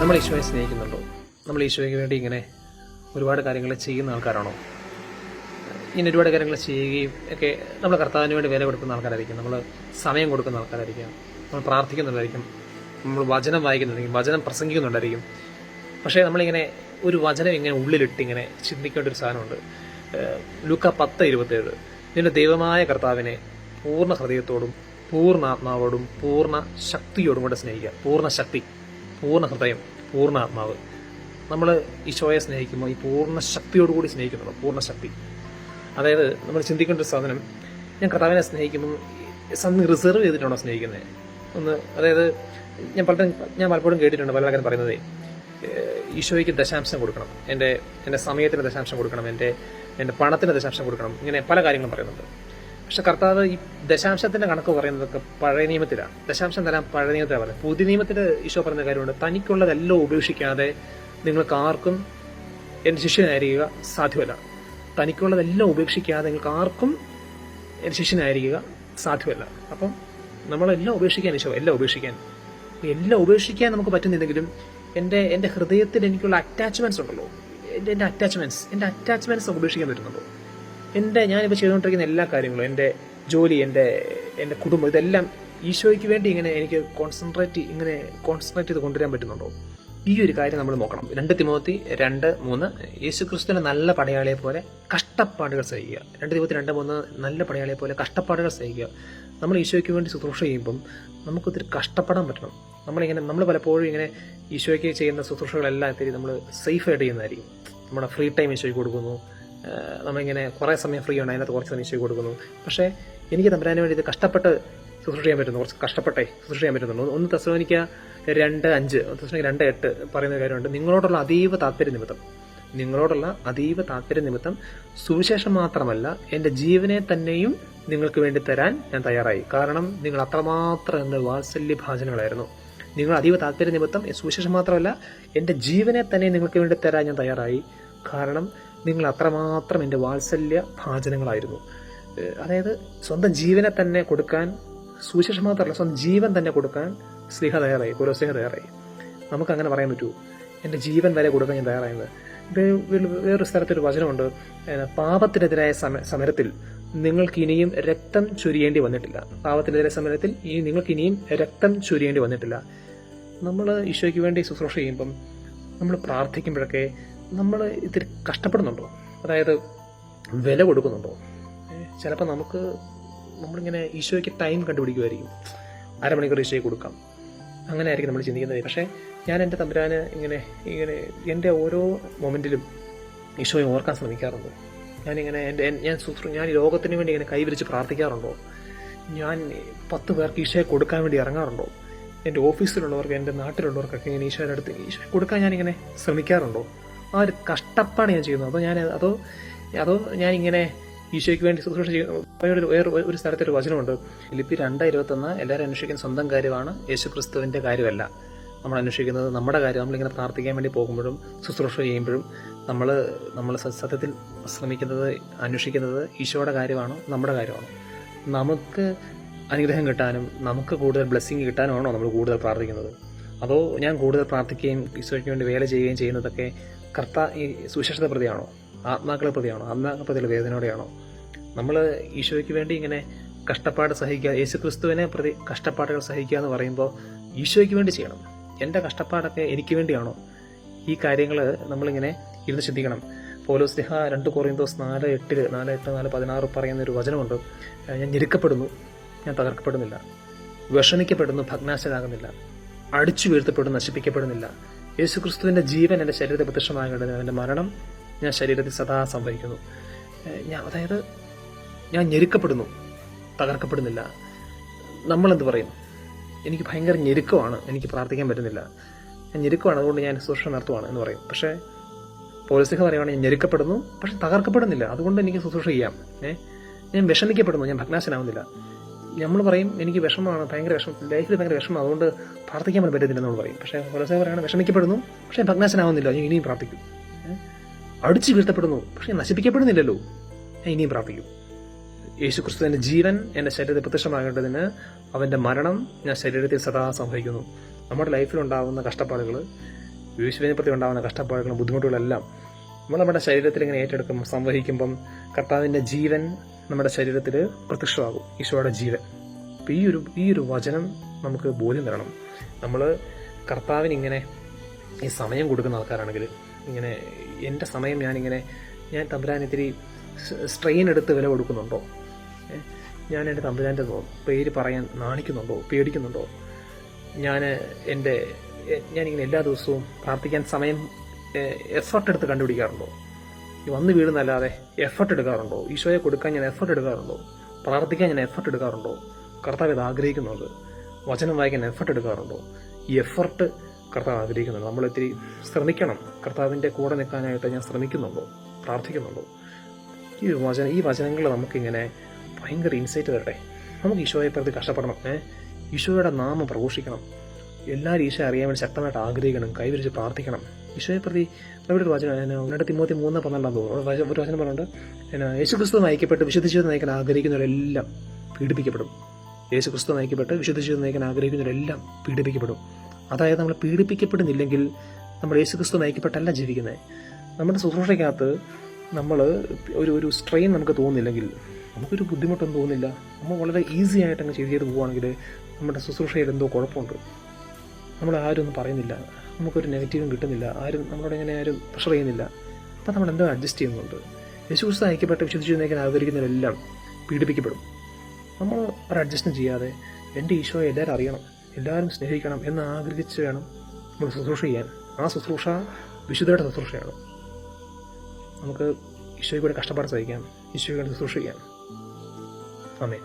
നമ്മൾ ഈശോയെ സ്നേഹിക്കുന്നുണ്ടോ? നമ്മൾ ഈശോയ്ക്ക് വേണ്ടി ഇങ്ങനെ ഒരുപാട് കാര്യങ്ങൾ ചെയ്യുന്ന ആൾക്കാരാണോ? ഇങ്ങനെ ഒരുപാട് കാര്യങ്ങൾ ചെയ്യുകയും ഒക്കെ നമ്മൾ കർത്താവിന് വേണ്ടി വില കൊടുക്കുന്ന ആൾക്കാരായിരിക്കും. നമ്മൾ സമയം കൊടുക്കുന്ന ആൾക്കാരായിരിക്കും. നമ്മൾ പ്രാർത്ഥിക്കുന്നുണ്ടായിരിക്കും. നമ്മൾ വചനം വായിക്കുന്നുണ്ടായിരിക്കും. വചനം പ്രസംഗിക്കുന്നുണ്ടായിരിക്കും. പക്ഷേ നമ്മളിങ്ങനെ ഒരു വചനം ഇങ്ങനെ ഉള്ളിലിട്ട് ഇങ്ങനെ ചിന്തിക്കേണ്ട ഒരു സാധനമുണ്ട്. ലൂക്ക പത്ത് ഇരുപത്തേഴ്. നിന്റെ ദൈവമായ കർത്താവിനെ പൂർണ ഹൃദയത്തോടും പൂർണ ആത്മാവോടും പൂർണ ശക്തിയോടും കൂടെ സ്നേഹിക്കുക. പൂർണ ശക്തി പൂർണ ഹൃദയം പൂർണ ആത്മാവ്. നമ്മൾ ഈശോയെ സ്നേഹിക്കുമ്പോൾ ഈ പൂർണ ശക്തിയോടുകൂടി സ്നേഹിക്കുന്നുള്ളൂ പൂർണ ശക്തി. അതായത് നമ്മൾ ചിന്തിക്കേണ്ട ഒരു സാധനം ഞാൻ കർത്താവിനെ സ്നേഹിക്കുമ്പോൾ സംതിങ് റിസർവ് ചെയ്തിട്ടാണോ സ്നേഹിക്കുന്നത് ഒന്ന് അതായത് ഞാൻ പലരും ഞാൻ പലപ്പോഴും കേട്ടിട്ടുണ്ട് പല ആൾക്കാരും പറയുന്നത് ഈശോയ്ക്ക് ദശാംശം കൊടുക്കണം. എന്റെ എന്റെ സമയത്തിന് ദശാംശം കൊടുക്കണം. എന്റെ എന്റെ പണത്തിന് ദശാംശം കൊടുക്കണം. ഇങ്ങനെ പല കാര്യങ്ങളും പറയുന്നുണ്ട്. പക്ഷെ കർത്താവ് ഈ ദശാംശത്തിന്റെ കണക്ക് പറയുന്നതൊക്കെ പഴയ നിയമത്തിലാണ്. ദശാംശം തരാൻ പഴയ നിയമത്തിലാണ് പറയുന്നത്. പുതിയ നിയമത്തിൽ ഈശോ പറഞ്ഞ കാര്യമുണ്ട്. തനിക്കുള്ളതെല്ലാം ഉപേക്ഷിക്കാതെ നിങ്ങൾക്ക് ആർക്കും എന്റെ ശിഷ്യനായിരിക്കുക സാധ്യമല്ല. തനിക്കുള്ളതെല്ലാം ഉപേക്ഷിക്കാതെ നിങ്ങൾക്ക് ആർക്കും എന്റെ ശിഷ്യനായിരിക്കുക സാധ്യമല്ല. അപ്പം നമ്മളെല്ലാം ഉപേക്ഷിക്കാൻ ഈശോ എല്ലാം ഉപേക്ഷിക്കാൻ. എല്ലാം ഉപേക്ഷിക്കാൻ നമുക്ക് പറ്റുന്നില്ലെങ്കിലും എന്റെ എന്റെ ഹൃദയത്തിൽ എനിക്കുള്ള അറ്റാച്ച്മെന്റ്സ് ഉണ്ടല്ലോ. എന്റെ അറ്റാച്ച്മെന്റ്സ് എന്റെ അറ്റാച്ച്മെന്റ്സ് ഉപേക്ഷിക്കാൻ പറ്റുന്നുണ്ടോ? എന്റെ ഞാനിപ്പോൾ ചെയ്തുകൊണ്ടിരിക്കുന്ന എല്ലാ കാര്യങ്ങളും എന്റെ ജോലി എന്റെ എന്റെ കുടുംബം ഇതെല്ലാം ഈശോയ്ക്ക് വേണ്ടി ഇങ്ങനെ എനിക്ക് കോൺസെൻട്രേറ്റ് ഇങ്ങനെ കോൺസെൻട്രേറ്റ് ചെയ്ത് കൊണ്ടുവരാൻ പറ്റുന്നുണ്ടോ? ഈ ഒരു കാര്യം നമ്മൾ നോക്കണം. രണ്ട് തിമോത്തി രണ്ട് മൂന്ന്. യേശു ക്രിസ്തുവിനെ നല്ല പടയാളിയെ പോലെ കഷ്ടപ്പാടുകൾ സഹിക്കുക. രണ്ട് തിമോത്തി രണ്ട് മൂന്ന് നല്ല പടയാളിയെ പോലെ കഷ്ടപ്പാടുകൾ സഹിക്കുക. നമ്മൾ ഈശോയ്ക്ക് വേണ്ടി ശുശ്രൂഷ ചെയ്യുമ്പം നമുക്കൊത്തിരി കഷ്ടപ്പെടാൻ പറ്റണം. നമ്മളിങ്ങനെ നമ്മൾ പലപ്പോഴും ഇങ്ങനെ ഈശോയ്ക്ക് ചെയ്യുന്ന ശുശ്രൂഷകളെല്ലാം ഇത്തിരി നമ്മൾ സേഫായിട്ട് ചെയ്യുന്നതായിരിക്കും. നമ്മുടെ ഫ്രീ ടൈം ഈശോയ്ക്ക് കൊടുക്കുന്നു. നമ്മളിങ്ങനെ കുറേ സമയം ഫ്രീ ആണ്. അതിനകത്ത് കുറച്ച് സമയം കൊടുക്കുന്നു പക്ഷേ എനിക്ക് തമ്പരാന് വേണ്ടി ഇത് കഷ്ടപ്പെട്ട് ശുശ്രൂഷ ചെയ്യാൻ പറ്റുന്നു. കുറച്ച് കഷ്ടപ്പെട്ടേ ശുശ്രൂഷ ചെയ്യാൻ പറ്റുന്നുള്ളൂ. ഒന്ന് തെസ്സലോനിക്ക രണ്ട് അഞ്ച് തെസ്സലോനിക്ക രണ്ട് എട്ട് പറയുന്ന കാര്യമുണ്ട്. നിങ്ങളോടുള്ള അതീവ താല്പര്യ നിമിത്തം നിങ്ങളോടുള്ള അതീവ താല്പര്യ നിമിത്തം സുവിശേഷം മാത്രമല്ല എന്റെ ജീവനെ തന്നെയും നിങ്ങൾക്ക് വേണ്ടി തരാൻ ഞാൻ തയ്യാറായി. കാരണം നിങ്ങൾ അത്രമാത്രം എന്റെ വാത്സല്യ നിങ്ങൾ അതീവ താല്പര്യ നിമിത്തം സുവിശേഷം മാത്രമല്ല എന്റെ ജീവനെ തന്നെ നിങ്ങൾക്ക് വേണ്ടി തരാൻ ഞാൻ തയ്യാറായി. കാരണം നിങ്ങൾ അത്രമാത്രം എന്റെ വാത്സല്യ ഭാചനങ്ങളായിരുന്നു അതായത് സ്വന്തം ജീവനെ തന്നെ കൊടുക്കാൻ സുവിശേഷം മാത്രമല്ല സ്വന്തം ജീവൻ തന്നെ കൊടുക്കാൻ സ്നേഹ തയ്യാറായി ഓരോ തയ്യാറായി. നമുക്കങ്ങനെ പറയാൻ പറ്റുമോ? എന്റെ ജീവൻ വരെ കൊടുക്കാൻ ഞാൻ തയ്യാറായത് വേറൊരു സ്ഥലത്തൊരു വചനമുണ്ട്. പാപത്തിനെതിരായ സമ സമരത്തിൽ നിങ്ങൾക്ക് ഇനിയും രക്തം ചൊരിയേണ്ടി വന്നിട്ടില്ല. പാപത്തിനെതിരായ സമരത്തിൽ ഇനി നിങ്ങൾക്ക് ഇനിയും രക്തം ചൊരിയേണ്ടി വന്നിട്ടില്ല. നമ്മൾ ഈശോയ്ക്ക് വേണ്ടി ശുശ്രൂഷ ചെയ്യുമ്പം നമ്മൾ പ്രാർത്ഥിക്കുമ്പോഴൊക്കെ നമ്മൾ ഇത്തിരി കഷ്ടപ്പെടുന്നുണ്ടോ? അതായത് വില കൊടുക്കുന്നുണ്ടോ? ചിലപ്പോൾ നമുക്ക് നമ്മളിങ്ങനെ ഈശോയ്ക്ക് ടൈം കണ്ടുപിടിക്കുമായിരിക്കും. അരമണിക്കൂർ ഈശോയ്ക്ക് കൊടുക്കാം. അങ്ങനെ ആയിരിക്കും നമ്മൾ ചിന്തിക്കുന്നത്. പക്ഷേ ഞാൻ എന്റെ തമ്പുരാന് ഇങ്ങനെ ഇങ്ങനെ എന്റെ ഓരോ മൊമെന്റിലും ഈശോയെ ഓർക്കാൻ ശ്രമിക്കാറുണ്ട്. ഞാനിങ്ങനെ എന്റെ ഞാൻ സുഹൃത്തു ഞാൻ ലോകത്തിന് വേണ്ടി ഇങ്ങനെ കൈവിരിച്ച് പ്രാർത്ഥിക്കാറുണ്ടോ? ഞാൻ പത്ത് പേർക്ക് ഈശോയെ കൊടുക്കാൻ വേണ്ടി ഇറങ്ങാറുണ്ടോ? എന്റെ ഓഫീസിലുള്ളവർക്ക് എന്റെ നാട്ടിലുള്ളവർക്കൊക്കെ ഇങ്ങനെ ഈശോയുടെ അടുത്ത് ഈശോയെ കൊടുക്കാൻ ഞാനിങ്ങനെ ശ്രമിക്കാറുണ്ടോ? ആ ഒരു കഷ്ടപ്പാട് ഞാൻ ചെയ്യുന്നത് അതോ ഞാൻ അതോ അതോ ഞാനിങ്ങനെ ഈശോയ്ക്ക് വേണ്ടി ശുശ്രൂഷ ചെയ്യുന്നു. വേറെ ഒരു സ്ഥലത്തൊരു വചനമുണ്ട്. ലിപ്പി രണ്ട് ഇരുപത്തൊന്ന് എല്ലാവരും അന്വേഷിക്കുന്ന സ്വന്തം കാര്യമാണ് യേശു ക്രിസ്തുവിന്റെ കാര്യമല്ല. നമ്മൾ അന്വേഷിക്കുന്നത് നമ്മുടെ കാര്യം നമ്മളിങ്ങനെ പ്രാർത്ഥിക്കാൻ വേണ്ടി പോകുമ്പോഴും ശുശ്രൂഷ ചെയ്യുമ്പോഴും നമ്മൾ നമ്മൾ സത്യത്തിൽ ശ്രമിക്കുന്നത് അന്വേഷിക്കുന്നത് ഈശോയുടെ കാര്യമാണോ നമ്മുടെ കാര്യമാണോ. നമുക്ക് അനുഗ്രഹം കിട്ടാനും നമുക്ക് കൂടുതൽ ബ്ലെസ്സിങ് കിട്ടാനുമാണോ നമ്മൾ കൂടുതൽ പ്രാർത്ഥിക്കുന്നത്? അതോ ഞാൻ കൂടുതൽ പ്രാർത്ഥിക്കുകയും ഈശോയ്ക്ക് വേണ്ടി വേല ചെയ്യുകയും ചെയ്യുന്നതൊക്കെ കർത്ത ഈ സുശേഷത പ്രതിയാണോ? ആത്മാക്കളെ പ്രതിയാണോ? ആത്മാക്കളെ പ്രതിയുള്ള വേദനയോടെയാണോ? നമ്മൾ ഈശോയ്ക്ക് വേണ്ടി ഇങ്ങനെ കഷ്ടപ്പാട് സഹിക്കുക യേശു ക്രിസ്തുവിനെ പ്രതി കഷ്ടപ്പാടുകൾ സഹിക്കുക എന്ന് പറയുമ്പോൾ ഈശോയ്ക്ക് വേണ്ടി ചെയ്യണം. എന്റെ കഷ്ടപ്പാടൊക്കെ എനിക്ക് വേണ്ടിയാണോ? ഈ കാര്യങ്ങൾ നമ്മളിങ്ങനെ ഇരുന്ന് ചിന്തിക്കണം. പോലോ സ്നേഹ രണ്ട് കൊറിയന്തോസ് നാല് എട്ടിൽ നാല് എട്ട് നാല് പതിനാറ് പറയുന്ന ഒരു വചനമുണ്ട് ഞാൻ ഞെരുക്കപ്പെടുന്നു. ഞാൻ തകർക്കപ്പെടുന്നില്ല. വിഷമിക്കപ്പെടുന്നു ഭഗ്നാശനാകുന്നില്ല അടിച്ചു വീഴ്ത്തപ്പെടുന്നു നശിപ്പിക്കപ്പെടുന്നില്ല. യേശു ക്രിസ്തുവിന്റെ ജീവൻ എന്റെ ശരീരത്തിൽ പ്രത്യക്ഷമാകേണ്ടത് അവന്റെ മരണം ഞാൻ ശരീരത്തിൽ സദാ സംഭവിക്കുന്നു. ഞാൻ അതായത് ഞാൻ ഞെരുക്കപ്പെടുന്നു. തകർക്കപ്പെടുന്നില്ല. നമ്മളെന്ത് പറയും? എനിക്ക് ഭയങ്കര ഞെരുക്കമാണ്. എനിക്ക് പ്രാർത്ഥിക്കാൻ പറ്റുന്നില്ല. ഞാൻ ഞെരുക്കമാണ്. അതുകൊണ്ട് ഞാൻ ശുശ്രൂഷ നടത്തുവാണ് എന്ന് പറയും. പക്ഷേ പോലീസുകാർ പറയുവാണെങ്കിൽ ഞാൻ ഞെരുക്കപ്പെടുന്നു പക്ഷെ തകർക്കപ്പെടുന്നില്ല. അതുകൊണ്ട് എനിക്ക് ശുശ്രൂഷ ചെയ്യാം. ഏഹ് ഞാൻ വിഷമിക്കപ്പെടുന്നു. ഞാൻ ഭഗ്നാശനാവുന്നില്ല. നമ്മൾ പറയും എനിക്ക് വിഷമമാണ് ഭയങ്കര വിഷമം ലൈഫിൽ ഭയങ്കര വിഷമം അതുകൊണ്ട് പ്രാർത്ഥിക്കാൻ പോലും പറ്റത്തില്ല എന്ന് പറയും. പക്ഷേ പോലീസുകാർ പറയുകയാണ് വിഷമിക്കപ്പെടുന്നു പക്ഷേ ഭഗ്നാശനാവുന്നില്ല ഞാൻ ഇനിയും പ്രാർത്ഥിക്കും? അടിച്ചു വീഴ്ത്തപ്പെടുന്നു പക്ഷേ നശിപ്പിക്കപ്പെടുന്നില്ലല്ലോ ഞാൻ ഇനിയും പ്രാർത്ഥിക്കും. യേശു ക്രിസ്തുവിന്റെ ജീവൻ എന്റെ ശരീരത്തിൽ പ്രത്യക്ഷമാകേണ്ടതിന് അവന്റെ മരണം ഞാൻ ശരീരത്തിൽ സദാ സംഭവിക്കുന്നു. നമ്മുടെ ലൈഫിലുണ്ടാകുന്ന കഷ്ടപ്പാടുകൾ യേശുവിനെ പ്രതി ഉണ്ടാകുന്ന കഷ്ടപ്പാടുകളും ബുദ്ധിമുട്ടുകളെല്ലാം നമ്മൾ നമ്മുടെ ശരീരത്തിൽ ഇങ്ങനെ ഏറ്റെടുക്കും സംവഹിക്കുമ്പം കർത്താവിന്റെ ജീവൻ നമ്മുടെ ശരീരത്തിൽ പ്രത്യക്ഷമാകും ഈശോയുടെ ജീവൻ. അപ്പം ഈ ഒരു ഈ ഒരു വചനം നമുക്ക് ബോധ്യം തരണം. നമ്മൾ കർത്താവിന് ഇങ്ങനെ ഈ സമയം കൊടുക്കുന്ന ആൾക്കാരാണെങ്കിൽ ഇങ്ങനെ എന്റെ സമയം ഞാനിങ്ങനെ ഞാൻ തമ്പുരാൻ ഇത്തിരി സ്ട്രെയിൻ എടുത്ത് വില കൊടുക്കുന്നുണ്ടോ? ഞാൻ എന്റെ തമ്പുരാന്റെ പേര് പറയാൻ നാണിക്കുന്നുണ്ടോ? പേടിക്കുന്നുണ്ടോ? ഞാൻ എന്റെ ഞാനിങ്ങനെ എല്ലാ ദിവസവും പ്രാർത്ഥിക്കാൻ സമയം എഫർട്ട് എടുത്ത് കണ്ടുപിടിക്കാറുണ്ടോ? വന്ന് വീടുന്നല്ലാതെ എഫർട്ട് എടുക്കാറുണ്ടോ? ഈശോയെ കൊടുക്കാൻ ഞാൻ എഫർട്ട് എടുക്കാറുണ്ടോ? പ്രാർത്ഥിക്കാൻ ഞാൻ എഫർട്ട് എടുക്കാറുണ്ടോ? കർത്താവ് ഇത് ആഗ്രഹിക്കുന്നുണ്ട്. വചനം വായിക്കാൻ എഫർട്ട് എടുക്കാറുണ്ടോ? ഈ എഫർട്ട് കർത്താവ് ആഗ്രഹിക്കുന്നുണ്ട്. നമ്മൾ ഇത്തിരി ശ്രമിക്കണം. കർത്താവിന്റെ കൂടെ നിൽക്കാനായിട്ട് ഞാൻ ശ്രമിക്കുന്നുണ്ടോ? പ്രാർത്ഥിക്കുന്നുണ്ടോ? ഈ വചന ഈ വചനങ്ങൾ നമുക്കിങ്ങനെ ഭയങ്കര ഇൻസൈറ്റ് വരട്ടെ. നമുക്ക് ഈശോയെ പ്രതി കഷ്ടപ്പെടണം. ഈശോയുടെ നാമം പ്രഘോഷിക്കണം. എല്ലാവരും ഈശോ അറിയാൻ വേണ്ടി ശക്തമായിട്ട് ആഗ്രഹിക്കണം. കൈവരിച്ച് പ്രാർത്ഥിക്കണം. ഈശോയെ പ്രതി അവിടെ ഒരു വചനം എന്നാ, മൂത്തി മൂന്ന് പന്ത്രണ്ടാം തോന്നുന്നു. ഒരു വചനം പറഞ്ഞിട്ടുണ്ട് എന്നാ യേശുക്രിസ്തു നയിക്കപ്പെട്ട് വിശുദ്ധ ജീവിതം നയിക്കാൻ ആഗ്രഹിക്കുന്നവരെല്ലാം പീഡിപ്പിക്കപ്പെടും. യേശുക്രിസ്തു നയിക്കപ്പെട്ട് വിശുദ്ധ ജീവിതം നയിക്കാൻ ആഗ്രഹിക്കുന്നവരെല്ലാം പീഡിപ്പിക്കപ്പെടും. അതായത് നമ്മൾ പീഡിപ്പിക്കപ്പെടുന്നില്ലെങ്കിൽ നമ്മൾ യേശുക്രിസ്തു നയിക്കപ്പെട്ടല്ല ജീവിക്കുന്നത് നമ്മുടെ ശുശ്രൂഷയ്ക്കകത്ത് നമ്മൾ ഒരു ഒരു സ്ട്രെയിൻ നമുക്ക് തോന്നുന്നില്ലെങ്കിൽ നമുക്കൊരു ബുദ്ധിമുട്ടൊന്നും തോന്നുന്നില്ല. നമ്മൾ വളരെ ഈസി ആയിട്ട് അങ്ങ് ചെയ്ത് ചെയ്ത് പോവുകയാണെങ്കിൽ നമ്മുടെ ശുശ്രൂഷയിൽ എന്തോ കുഴപ്പമുണ്ട്. നമ്മൾ ആരും ഒന്നും പറയുന്നില്ല. നമുക്കൊരു നെഗറ്റീവും കിട്ടുന്നില്ല. ആരും നമ്മളോട് ഇങ്ങനെ ആരും പ്രഷർ ചെയ്യുന്നില്ല. അപ്പം നമ്മൾ എന്തോ അഡ്ജസ്റ്റ് ചെയ്യുന്നുണ്ട് യേശുസ് ഐക്യപ്പെട്ട് നയിക്കാൻ ആഗ്രഹിക്കുന്നവരെല്ലാം പീഡിപ്പിക്കപ്പെടും. നമ്മൾ ഒരു അഡ്ജസ്റ്റും ചെയ്യാതെ എന്റെ ഈശോയെ എല്ലാവരും അറിയണം എല്ലാവരും സ്നേഹിക്കണം എന്ന് ആഗ്രഹിച്ച് വേണം നമ്മൾ ശുശ്രൂഷ ചെയ്യാൻ. ആ ശുശ്രൂഷ വിശുദ്ധയുടെ ശുശ്രൂഷയാണ്. നമുക്ക് ഈശോയ്ക്കൂടെ കൂടെ കഷ്ടപ്പാട് സഹിക്കാം ഈശോയ്ക്കൂടെ കൂടെ ശുശ്രൂഷ ചെയ്യാം. ആമേ